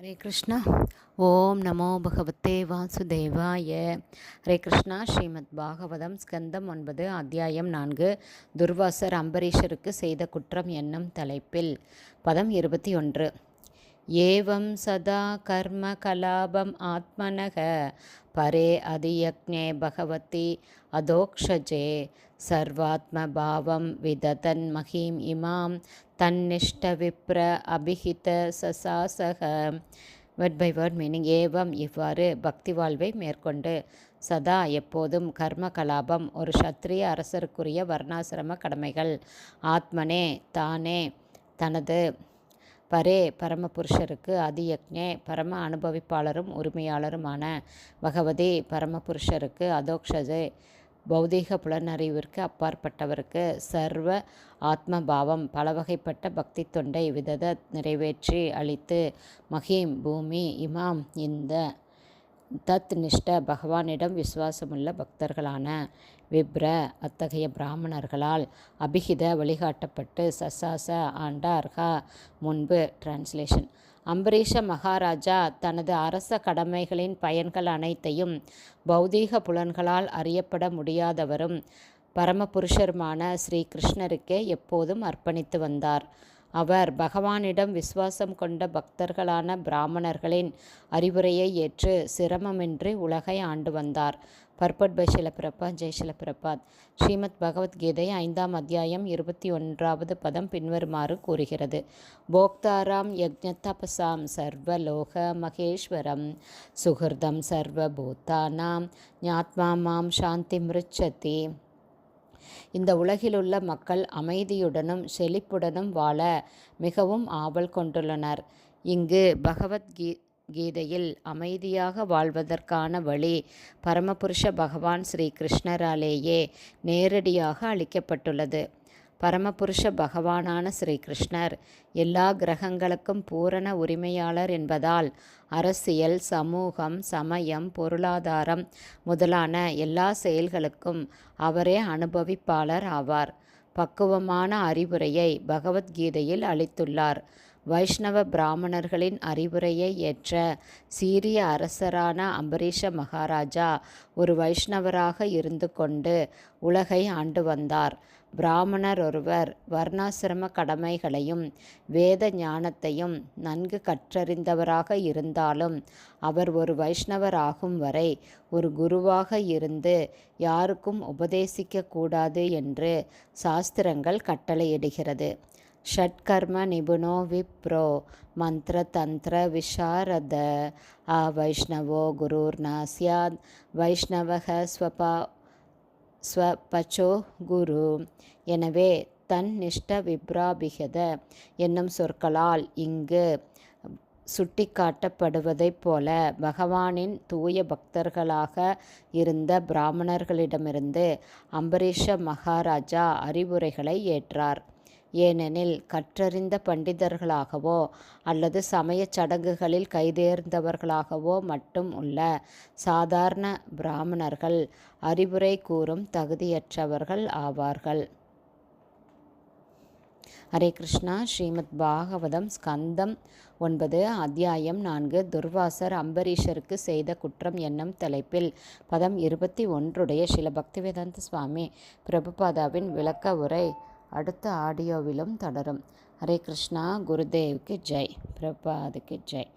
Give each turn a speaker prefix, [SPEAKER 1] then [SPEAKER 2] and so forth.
[SPEAKER 1] ஹரே கிருஷ்ணா. ஓம் நமோ பகவத்தே வாசுதேவாய. ஹரே கிருஷ்ணா ஸ்ரீமத் பாகவதம் ஸ்கந்தம் ஒன்பது அத்தியாயம் நான்கு. துர்வாசர் அம்பரீஷருக்கு செய்த குற்றம் என்னும் தலைப்பில். பதம் இருபத்தி ஒன்று. ஏவம் சதா கர்ம கலாபம் ஆத்மனக. பரே அதியக்ஞே பகவதி அதோக்ஷஜே. சர்வாத்ம பாவம் விததன் மகிம் இமாம். தன்னிஷ்ட விப்ர அபிஹித சசாசக. வேர்ட் பை வேர்ட் மீனிங் ஏவம் இவ்வாறு பக்தி வாழ்வை மேற்கொண்டு. சதா எப்போதும் கர்ம கலாபம் ஒரு சத்திரிய அரசருக்குரிய வர்ணாசிரம கடமைகள். ஆத்மனே தானே தனது பரே பரமபுருஷருக்கு அதியக்ஞே பரம அனுபவிப்பாளரும் உரிமையாளருமான பகவதி பரமபுருஷருக்கு அதோக்ஷஜே பௌதீக புலனறிவிற்கு அப்பாற்பட்டவருக்கு சர்வ ஆத்மபாவம் பலவகைப்பட்ட பக்தி தொண்டை விதத நிறைவேற்றி அளித்து மஹீம் பூமி இமாம். இந்த தத் நிஷ்ட பகவானிடம் விசுவாசமுள்ள பக்தர்களான விப்ர அத்தகைய பிராமணர்களால் அபிகித வழிகாட்டப்பட்டு சசாச ஆண்டார்ஹா முன்பு டிரான்ஸ்லேஷன் அம்பரீஷ மகாராஜா தனது அரச கடமைகளின் பயன்கள் அனைத்தையும் பௌதீக புலன்களால் அறியப்பட முடியாதவரும் பரமபுருஷருமான ஸ்ரீ கிருஷ்ணருக்கே எப்போதும் அர்ப்பணித்து வந்தார். அவர் பகவானிடம் விசுவாசம் கொண்ட பக்தர்களான பிராமணர்களின் அறிவுரையை ஏற்று சிரமமின்றி உலகை ஆண்டு வந்தார். பர்பட் பை சிலப்பிரபாத் ஜெய் சிலப்பிரபாத் ஸ்ரீமத் பகவத்கீதை ஐந்தாம் அத்தியாயம் இருபத்தி ஒன்றாவது பதம் பின்வருமாறு கூறுகிறது. போக்தாராம் யஜ்ஞதபசாம் சர்வலோக மகேஸ்வரம். சுகிருதம் சர்வபூத்தானாம் ஞாத்மா மாம் சாந்தி மிருச்சதி. இந்த உலகிலுள்ள மக்கள் அமைதியுடனும் செழிப்புடனும் வாழ மிகவும் ஆவல் கொண்டுள்ளனர். இங்கு பகவத்கீ கீதையில் அமைதியாக வாழ்வதற்கான வழி பரமபுருஷ பகவான் ஸ்ரீ கிருஷ்ணராலேயே நேரடியாக அளிக்கப்பட்டுள்ளது. பரமபுருஷ பகவானான ஸ்ரீ கிருஷ்ணர் எல்லா கிரகங்களுக்கும் பூரண உரிமையாளர் என்பதால் அரசியல் சமூகம் சமயம் பொருளாதாரம் முதலான எல்லா செயல்களுக்கும் அவரே அனுபவிப்பாளர் ஆவார். பக்குவமான அறிவுரையை பகவத்கீதையில் அளித்துள்ளார். வைஷ்ணவ பிராமணர்களின் அறிவுரையை ஏற்ற சீரிய அரசரான அம்பரீஷ மகாராஜா ஒரு வைஷ்ணவராக இருந்து கொண்டு உலகை ஆண்டு வந்தார். பிராமணர் ஒருவர் வர்ணாசிரம கடமைகளையும் வேத ஞானத்தையும் நன்கு கற்றறிந்தவராக இருந்தாலும் அவர் ஒரு வைஷ்ணவர் ஆகும் வரை ஒரு குருவாக இருந்து யாருக்கும் உபதேசிக்கக்கூடாது என்று சாஸ்திரங்கள் கட்டளையிடுகிறது. ஷட்கர்ம ಷಟ್ಕರ್ಮ ನಿಪುಣೋ ವಿಪ್ರೋ ಮಂತ್ರತಂತ್ರ ವಿಶಾರದ ಆ ವೈಷ್ಣವೋ ಗುರುರ್ನಾಸ್ಯಾದ್ வைஷ்ணவக ஸ்வபா ஸ்வபச்சோ குரு எனவே தன் நிஷ்ட விப்ராபிகத என்னும் சொற்களால் இங்கு சுட்டிக்காட்டப்படுவதைப் போல பகவானின் தூய பக்தர்களாக இருந்த பிராமணர்களிடமிருந்து அம்பரீஷ மகாராஜா அறிவுரைகளை ஏற்றார். ஏனெனில் கற்றறிந்த பண்டிதர்களாகவோ அல்லது சமயச் சடங்குகளில் கைதேர்ந்தவர்களாகவோ மட்டும் உள்ள சாதாரண பிராமணர்கள் அறிவுரை கூறும் தகுதியற்றவர்கள் ஆவார்கள். ஹரே கிருஷ்ணா. ஸ்ரீமத் பாகவதம் ஸ்கந்தம் ஒன்பது அத்தியாயம் நான்கு. துர்வாசர் அம்பரீஷருக்கு செய்த குற்றம் என்னும் தலைப்பில் பதம் இருபத்தி ஒன்றுடைய சில பக்திவேதாந்த சுவாமி பிரபுபாதாவின் விளக்க உரை அடுத்த ஆடியோவிலும் தொடரும். ஹரே கிருஷ்ணா குருதேவ்க்கு ஜெய். பிரபாதுக்கு ஜெய்.